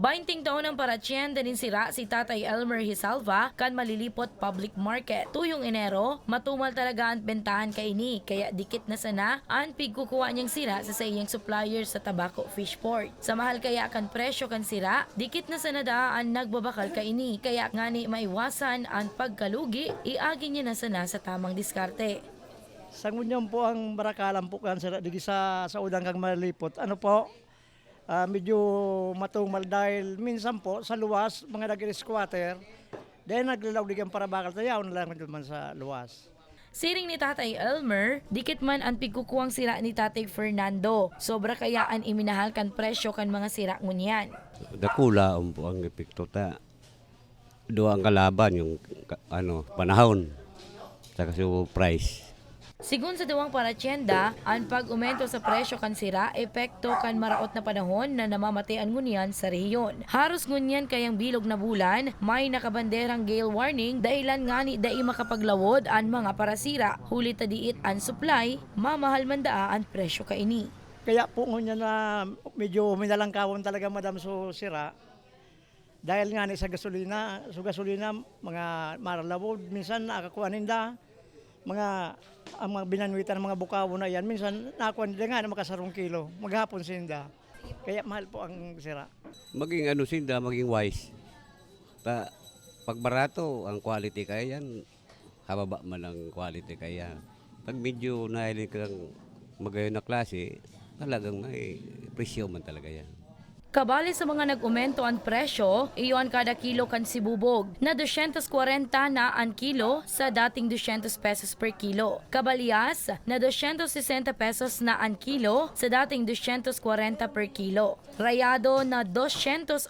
Bainting taon ang paratyenda din sira si Tatay Elmer Hisalva kan malilipot public market. Tuyong Enero, matumal talaga ang bentahan kay ini kaya dikit na sana ang pigkukuha niyang sira sa sa iyang supplier sa Tabaco Fish Port. Sa mahal kaya kan presyo kan sira, dikit na sana da ang nagbabakal kay ini kaya ngani maiwasan ang pagkalugi, iagi niya na sana sa tamang diskarte. Sangunyan po ang barakalan po kan sa digi sa sa udang kang malipot. Ano po? Ah, medyo matumal dahil minsan po sa luwas mga naging squatter dahil naglalaw digan para bakal tayaw na lang man sa luwas. Siring ni Tatay Elmer, dikit man ang pigkukuwang sira ni Tatay Fernando. Sobra kaya ang iminahal kan presyo kan mga sira ngunyan. Dakula ang po ang epekto ta. Ang kalaban yung ano panahon saka sa price. Sigun sa duwang paratyenda, ang pag-umento sa presyo kan sira, epekto kan maraot na panahon na namamatayan ngunyan sa rehiyon. Haros ngunyan kayang bilog na bulan, may nakabanderang gale warning dahilan nga ni dai makapaglawod ang mga parasira. Huli tadiit ang supply, mamahal man daa ang presyo kaini. Kaya po ngunya na medyo minalangkawon talaga madam so sira. Dahil nga ni sa gasolina, so gasolina mga maralawod minsan nakakuanin da mga ang mga binanwitan ng mga bukawo na yan minsan nakakuha nila nga na makasarong kilo maghapon sinda kaya mahal po ang sira Maging ano sinda, maging wise. Ta pag barato ang quality kaya yan, hababa man ang quality kaya. Pag medyo nahilig kang magayon na klase, talagang may presyo man talaga yan. Kabali sa mga nag-umento ang presyo, iyon kada kilo kan sibubog na 240 na ang kilo sa dating 200 pesos per kilo. Kabalias na 260 pesos na ang kilo sa dating 240 per kilo. Rayado na 280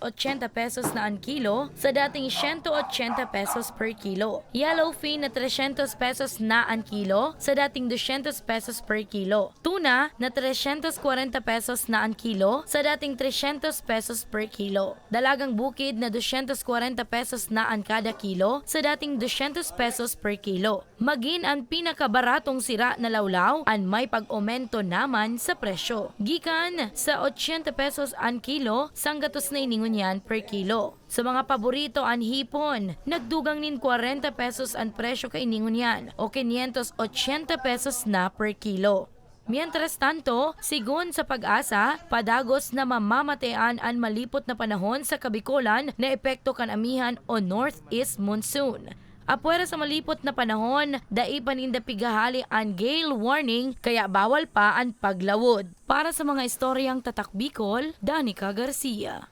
pesos na ang kilo sa dating 180 pesos per kilo. Yellowfin na 300 pesos na ang kilo sa dating 200 pesos per kilo. Tuna na 340 pesos na ang kilo sa dating 300 pesos per kilo. Dalagang bukid na 240 pesos na ang kada kilo sa dating 200 pesos per kilo. Magin ang pinakabaratong sira na lawlaw ang may pag-aumento naman sa presyo. Gikan sa 80 pesos ang kilo sanggatos na iningon yan per kilo. Sa mga paborito ang hipon, nagdugang nin 40 pesos ang presyo kay iningon yan o 580 pesos na per kilo. Mientras tanto, sigun sa pag-asa, padagos na mamamatean ang malipot na panahon sa Kabikolan na epekto kan amihan o northeast monsoon. Apwera sa malipot na panahon, dai paninda pigahali ang gale warning kaya bawal pa ang paglawod. Para sa mga istoryang tatak Bicol, Danica Garcia.